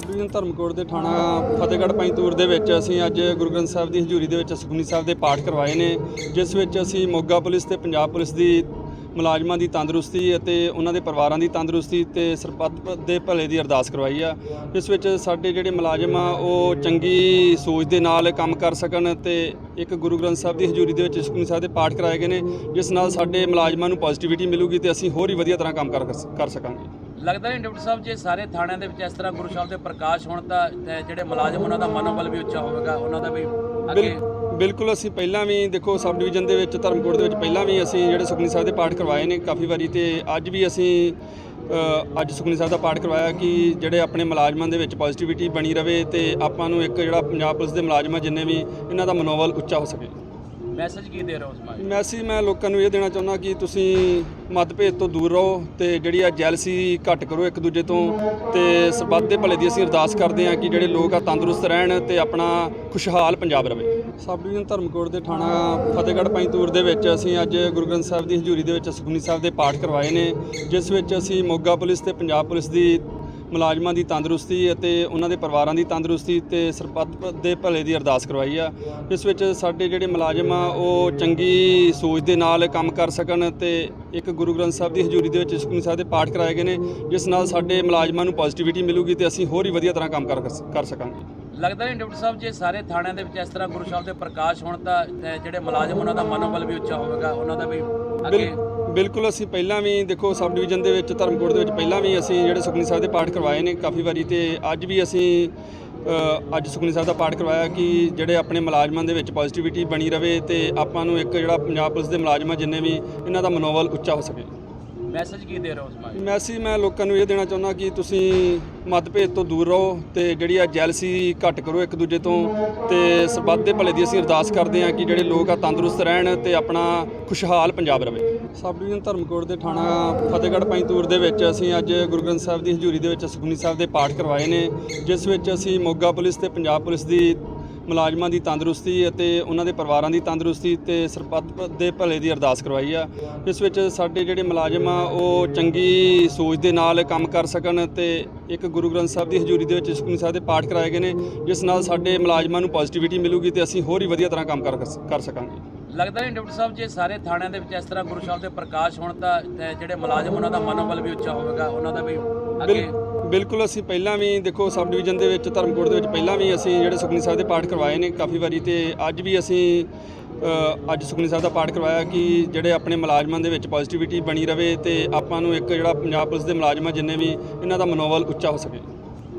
Sub division Dharamkot ਦੇ ਥਾਣਾ ਫਤਿਹਗੜ੍ਹ ਪੰਜਤੂਰ ਦੇ ਵਿੱਚ ਅਸੀਂ ਅੱਜ ਗੁਰੂ ਗ੍ਰੰਥ ਸਾਹਿਬ ਦੀ ਹਜ਼ੂਰੀ ਦੇ ਵਿੱਚ ਸੁਖਮਨੀ ਸਾਹਿਬ ਦੇ ਪਾਠ ਕਰਵਾਏ ਨੇ, ਜਿਸ ਵਿੱਚ ਅਸੀਂ ਮੋਗਾ ਪੁਲਿਸ ਤੇ ਪੰਜਾਬ ਪੁਲਿਸ ਦੀ ਮੁਲਾਜ਼ਮਾਂ ਦੀ ਤੰਦਰੁਸਤੀ ਅਤੇ ਉਹਨਾਂ ਦੇ ਪਰਿਵਾਰਾਂ ਦੀ ਤੰਦਰੁਸਤੀ ਤੇ ਸਰਬੱਤ ਦੇ ਭਲੇ ਦੀ ਅਰਦਾਸ ਕਰਵਾਈ ਆ। ਇਸ ਵਿੱਚ ਸਾਡੇ ਜਿਹੜੇ ਮੁਲਾਜ਼ਮ ਆ, ਉਹ ਚੰਗੀ ਸੋਚ ਦੇ ਨਾਲ ਕੰਮ ਕਰ ਸਕਣ ਤੇ ਇੱਕ ਗੁਰੂ ਗ੍ਰੰਥ ਸਾਹਿਬ ਦੀ ਹਜ਼ੂਰੀ ਦੇ ਵਿੱਚ ਸੁਖਮਨੀ ਸਾਹਿਬ ਦੇ ਪਾਠ ਕਰਾਏ ਗਏ ਨੇ, ਜਿਸ ਨਾਲ ਸਾਡੇ ਮੁਲਾਜ਼ਮਾਂ ਨੂੰ ਪੋਜ਼ਿਟਿਵਿਟੀ ਮਿਲੂਗੀ ਤੇ ਅਸੀਂ ਹੋਰ ਹੀ ਵਧੀਆ ਤਰ੍ਹਾਂ ਕੰਮ ਕਰ ਕਰ ਸਕਾਂਗੇ। ਲੱਗਦਾ ਨਹੀਂ ਡਾਕਟਰ ਸਾਹਿਬ, ਜੇ ਸਾਰੇ ਥਾਣਿਆਂ ਦੇ ਵਿੱਚ ਇਸ ਤਰ੍ਹਾਂ ਗੁਰੂ ਸਾਹਿਬ ਦੇ ਪ੍ਰਕਾਸ਼ ਹੋਣ ਤਾਂ, ਤੇ ਜਿਹੜੇ ਮੁਲਾਜ਼ਮ ਉਹਨਾਂ ਦਾ ਮਨੋਬਲ ਵੀ ਉੱਚਾ ਹੋਵੇਗਾ, ਉਹਨਾਂ ਦਾ ਵੀ ਅੱਗੇ ਬਿਲਕੁਲ ਅਸੀਂ ਪਹਿਲਾਂ ਵੀ ਦੇਖੋ, ਸਬ ਡਿਵੀਜ਼ਨ ਦੇ ਵਿੱਚ, ਧਰਮਕੋਟ ਦੇ ਵਿੱਚ ਪਹਿਲਾਂ ਵੀ ਅਸੀਂ ਜਿਹੜੇ ਸੁਖਨੀ ਸਾਹਿਬ ਦੇ ਪਾਠ ਕਰਵਾਏ ਨੇ ਕਾਫੀ ਵਾਰੀ, ਤੇ ਅੱਜ ਵੀ ਅਸੀਂ ਅੱਜ ਸੁਖਨੀ ਸਾਹਿਬ ਦਾ ਪਾਠ ਕਰਵਾਇਆ ਕਿ ਜਿਹੜੇ ਆਪਣੇ ਮੁਲਾਜ਼ਮਾਂ ਦੇ ਵਿੱਚ ਪੋਜ਼ਿਟਿਵਿਟੀ ਬਣੀ ਰਵੇ ਤੇ ਆਪਾਂ ਨੂੰ ਇੱਕ ਜਿਹੜਾ ਪੰਜਾਬ ਪੁਲਿਸ ਦੇ ਮੁਲਾਜ਼ਮ ਆ, ਜਿੰਨੇ ਵੀ ਇਹਨਾਂ ਦਾ ਮਨੋਬਲ ਉੱਚਾ ਹੋ ਸਕੇ। ਮੈਸੇਜ ਕੀ ਦੇ ਰਹੇ ਹੋ ਸਮਾਜ ਮੈਸੇਜ ਮੈਂ ਲੋਕਾਂ ਨੂੰ ਇਹ ਦੇਣਾ ਚਾਹੁੰਦਾ ਕਿ ਤੁਸੀਂ ਮਤਭੇਦ ਤੋਂ ਦੂਰ ਰਹੋ ਤੇ ਜਿਹੜੀ ਆ ਜੈਲਸੀ ਘੱਟ ਕਰੋ ਇੱਕ ਦੂਜੇ ਤੋਂ ਤੇ ਸਰਬੱਤ ਦੇ ਭਲੇ ਦੀ ਅਸੀਂ ਅਰਦਾਸ ਕਰਦੇ ਹਾਂ ਕਿ ਜਿਹੜੇ ਲੋਕ ਆ ਤੰਦਰੁਸਤ ਰਹਿਣ ਤੇ ਆਪਣਾ ਖੁਸ਼ਹਾਲ ਪੰਜਾਬ ਰਵੇ। ਸਬ ਡਿਵੀਜ਼ਨ ਧਰਮਕੋਟ ਦੇ ਥਾਣਾ ਫਤਿਹਗੜ੍ਹ ਪੈਂਤੂਰ ਦੇ ਵਿੱਚ ਅਸੀਂ ਅੱਜ ਗੁਰੂ ਗ੍ਰੰਥ ਸਾਹਿਬ ਦੀ ਹਜ਼ੂਰੀ ਦੇ ਵਿੱਚ ਸੁਖਮਨੀ ਸਾਹਿਬ ਦੇ ਪਾਠ ਕਰਵਾਏ ਨੇ, ਜਿਸ ਵਿੱਚ ਅਸੀਂ ਮੋਗਾ ਪੁਲਿਸ ਤੇ ਪੰਜਾਬ ਪੁਲਿਸ ਦੀ ਮੁਲਾਜ਼ਮਾਂ ਦੀ ਤੰਦਰੁਸਤੀ ਅਤੇ ਉਹਨਾਂ ਦੇ ਪਰਿਵਾਰਾਂ ਦੀ ਤੰਦਰੁਸਤੀ ਤੇ ਸਰਬੱਤ ਦੇ ਭਲੇ ਦੀ ਅਰਦਾਸ ਕਰਵਾਈ ਆ। ਇਸ ਵਿੱਚ ਸਾਡੇ ਜਿਹੜੇ ਮੁਲਾਜ਼ਮ ਆ ਉਹ ਚੰਗੀ ਸੋਚ ਦੇ ਨਾਲ ਕੰਮ ਕਰ ਸਕਣ ਤੇ ਇੱਕ ਗੁਰੂ ਗ੍ਰੰਥ ਸਾਹਿਬ ਦੀ ਹਜ਼ੂਰੀ ਦੇ ਵਿੱਚ ਸੁਖਮਨੀ ਸਾਹਿਬ ਦੇ ਪਾਠ ਕਰਾਏ ਗਏ ਨੇ ਜਿਸ ਨਾਲ ਸਾਡੇ ਮੁਲਾਜ਼ਮਾਂ ਨੂੰ ਪੋਜ਼ਿਟਿਵਿਟੀ ਮਿਲੂਗੀ ਤੇ ਅਸੀਂ ਹੋਰ ਹੀ ਵਧੀਆ ਤਰ੍ਹਾਂ ਕੰਮ ਕਰ ਸਕਾਂਗੇ। ਲੱਗਦਾ ਨਹੀਂ ਡਾਕਟਰ ਸਾਹਿਬ ਜੇ ਸਾਰੇ ਥਾਣਿਆਂ ਦੇ ਵਿੱਚ ਇਸ ਤਰ੍ਹਾਂ ਗੁਰੂ ਸਾਹਿਬ ਦੇ ਪ੍ਰਕਾਸ਼ ਹੋਣ ਤਾਂ ਜਿਹੜੇ ਮੁਲਾਜ਼ਮ ਉਹਨਾਂ ਦਾ ਮਨੋਬਲ ਵੀ ਉੱਚਾ ਹੋਵੇਗਾ ਉਹਨਾਂ ਦਾ ਵੀ ਅੱਗੇ ਬਿਲਕੁਲ ਅਸੀਂ ਪਹਿਲਾਂ ਵੀ, ਦੇਖੋ, ਸਬ ਡਿਵੀਜ਼ਨ ਦੇ ਵਿੱਚ, ਧਰਮਕੋਟ ਦੇ ਵਿੱਚ ਪਹਿਲਾਂ ਵੀ ਅਸੀਂ ਜਿਹੜੇ ਸੁਖਨੀ ਸਾਹਿਬ ਦੇ ਪਾਠ ਕਰਵਾਏ ਨੇ ਕਾਫੀ ਵਾਰੀ ਤੇ ਅੱਜ ਵੀ ਅਸੀਂ ਅੱਜ ਸੁਖਨੀ ਸਾਹਿਬ ਦਾ ਪਾਠ ਕਰਵਾਇਆ ਕਿ ਜਿਹੜੇ ਆਪਣੇ ਮੁਲਾਜ਼ਮਾਂ ਦੇ ਵਿੱਚ ਪੋਜ਼ਿਟਿਵਿਟੀ ਬਣੀ ਰਵੇ ਤੇ ਆਪਾਂ ਨੂੰ ਇੱਕ ਜਿਹੜਾ ਪੰਜਾਬ ਪੁਲਿਸ ਦੇ ਮੁਲਾਜ਼ਮ ਆ ਜਿੰਨੇ ਵੀ, ਇਹਨਾਂ ਦਾ ਮਨੋਬਲ ਉੱਚਾ ਹੋ ਸਕੇ। ਮੈਸੇਜ ਕੀ ਦੇ ਰਹੇ ਹੋ ਸਮਾਜ ਨੂੰ? ਮੈਸੇਜ ਮੈਂ ਲੋਕਾਂ ਨੂੰ ਇਹ ਦੇਣਾ ਚਾਹੁੰਦਾ ਕਿ ਤੁਸੀਂ ਮਤਭੇਦ ਤੋਂ ਦੂਰ ਰਹੋ ਤੇ ਜਿਹੜੀ ਆ ਜੈਲਸੀ ਘੱਟ ਕਰੋ ਇੱਕ ਦੂਜੇ ਤੋਂ ਤੇ ਸਰਬੱਤ ਦੇ ਭਲੇ ਦੀ ਅਸੀਂ ਅਰਦਾਸ ਕਰਦੇ ਹਾਂ ਕਿ ਜਿਹੜੇ ਲੋਕ ਆ ਤੰਦਰੁਸਤ ਰਹਿਣ ਤੇ ਆਪਣਾ ਖੁਸ਼ਹਾਲ ਪੰਜਾਬ ਰਵੇ ਸਬ ਡਿਵੀਜ਼ਨ ਧਰਮਕੋਟ ਦੇ ਥਾਣਾ ਫਤਿਹਗੜ੍ਹ ਪੰਜਤੂਰ ਦੇ ਵਿੱਚ ਅਸੀਂ ਅੱਜ ਗੁਰੂ ਗ੍ਰੰਥ ਸਾਹਿਬ ਦੀ ਹਜ਼ੂਰੀ ਦੇ ਵਿੱਚ ਸੁਖਮਨੀ ਸਾਹਿਬ ਦੇ ਪਾਠ ਕਰਵਾਏ ਨੇ, ਜਿਸ ਵਿੱਚ ਅਸੀਂ ਮੋਗਾ ਪੁਲਿਸ ਤੇ ਪੰਜਾਬ ਪੁਲਿਸ ਦੀ ਮੁਲਾਜ਼ਮਾਂ ਦੀ ਤੰਦਰੁਸਤੀ ਅਤੇ ਉਹਨਾਂ ਦੇ ਪਰਿਵਾਰਾਂ ਦੀ ਤੰਦਰੁਸਤੀ ਤੇ ਸਰਬੱਤ ਦੇ ਭਲੇ ਦੀ ਅਰਦਾਸ ਕਰਵਾਈ ਆ। ਇਸ ਵਿੱਚ ਸਾਡੇ ਜਿਹੜੇ ਮੁਲਾਜ਼ਮ ਆ ਉਹ ਚੰਗੀ ਸੋਚ ਦੇ ਨਾਲ ਕੰਮ ਕਰ ਸਕਣ ਤੇ ਇੱਕ ਗੁਰੂ ਗ੍ਰੰਥ ਸਾਹਿਬ ਦੀ ਹਜ਼ੂਰੀ ਦੇ ਵਿੱਚ ਸੁਖਮਨੀ ਸਾਹਿਬ ਦੇ ਪਾਠ ਕਰਾਏ ਗਏ ਨੇ ਜਿਸ ਨਾਲ ਸਾਡੇ ਮੁਲਾਜ਼ਮਾਂ ਨੂੰ ਪੋਜ਼ਿਟਿਵਿਟੀ ਮਿਲੂਗੀ ਤੇ ਅਸੀਂ ਹੋਰ ਹੀ ਵਧੀਆ ਤਰ੍ਹਾਂ ਕੰਮ ਕਰ ਕਰ ਸਕਾਂਗੇ। ਲੱਗਦਾ ਨਹੀਂ ਡਾਕਟਰ ਸਾਹਿਬ ਜੇ ਸਾਰੇ ਥਾਣਿਆਂ ਦੇ ਵਿੱਚ ਇਸ ਤਰ੍ਹਾਂ ਗੁਰੂ ਸਾਹਿਬ ਦੇ ਪ੍ਰਕਾਸ਼ ਹੋਣ ਤਾਂ ਜਿਹੜੇ ਮੁਲਾਜ਼ਮ ਉਹਨਾਂ ਦਾ ਮਨੋਬਲ ਵੀ ਉੱਚਾ ਹੋਵੇਗਾ ਉਹਨਾਂ ਦਾ ਵੀ ਅੱਗੇ ਬਿਲਕੁਲ ਅਸੀਂ ਪਹਿਲਾਂ ਵੀ ਦੇਖੋ ਸਬ ਡਿਵੀਜ਼ਨ ਦੇ ਵਿੱਚ ਧਰਮਕੋਟ ਦੇ ਵਿੱਚ ਪਹਿਲਾਂ ਵੀ ਅਸੀਂ ਜਿਹੜੇ ਸੁਖਨੀ ਸਾਹਿਬ ਦੇ ਪਾਠ ਕਰਵਾਏ ਨੇ ਕਾਫੀ ਵਾਰੀ ਤੇ ਅੱਜ ਵੀ ਅਸੀਂ ਅੱਜ ਸੁਖਨੀ ਸਾਹਿਬ ਦਾ ਪਾਠ ਕਰਵਾਇਆ ਕਿ ਜਿਹੜੇ ਆਪਣੇ ਮੁਲਾਜ਼ਮਾਂ ਦੇ ਵਿੱਚ ਪੋਜ਼ਿਟਿਵਿਟੀ ਬਣੀ ਰਵੇ ਤੇ ਆਪਾਂ ਨੂੰ ਇੱਕ ਜਿਹੜਾ ਪੰਜਾਬ ਪੁਲਿਸ ਦੇ ਮੁਲਾਜ਼ਮ ਜਿੰਨੇ ਵੀ ਇਹਨਾਂ ਦਾ ਮਨੋਬਲ ਉੱਚਾ ਹੋ ਸਕੇ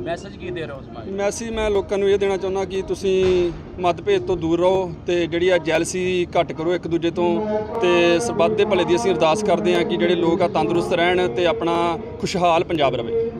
ਮੈਸੇਜ ਕੀ ਦੇ ਰਹੇ ਹੋ ਨੂੰ? ਮੈਸੇਜ ਮੈਂ ਲੋਕਾਂ ਨੂੰ ਇਹ ਦੇਣਾ ਚਾਹੁੰਦਾ ਕਿ ਤੁਸੀਂ ਮਤਭੇਦ ਤੋਂ ਦੂਰ ਰਹੋ ਤੇ ਜਿਹੜੀ ਆ ਜੈਲਸੀ ਘੱਟ ਕਰੋ ਇੱਕ ਦੂਜੇ ਤੋਂ ਤੇ ਸਰਬੱਤ ਦੇ ਭਲੇ ਦੀ ਅਸੀਂ ਅਰਦਾਸ ਕਰਦੇ ਹਾਂ ਕਿ ਜਿਹੜੇ ਲੋਕ ਆ ਤੰਦਰੁਸਤ ਰਹਿਣ ਤੇ ਆਪਣਾ ਖੁਸ਼ਹਾਲ ਪੰਜਾਬ ਰਵੇ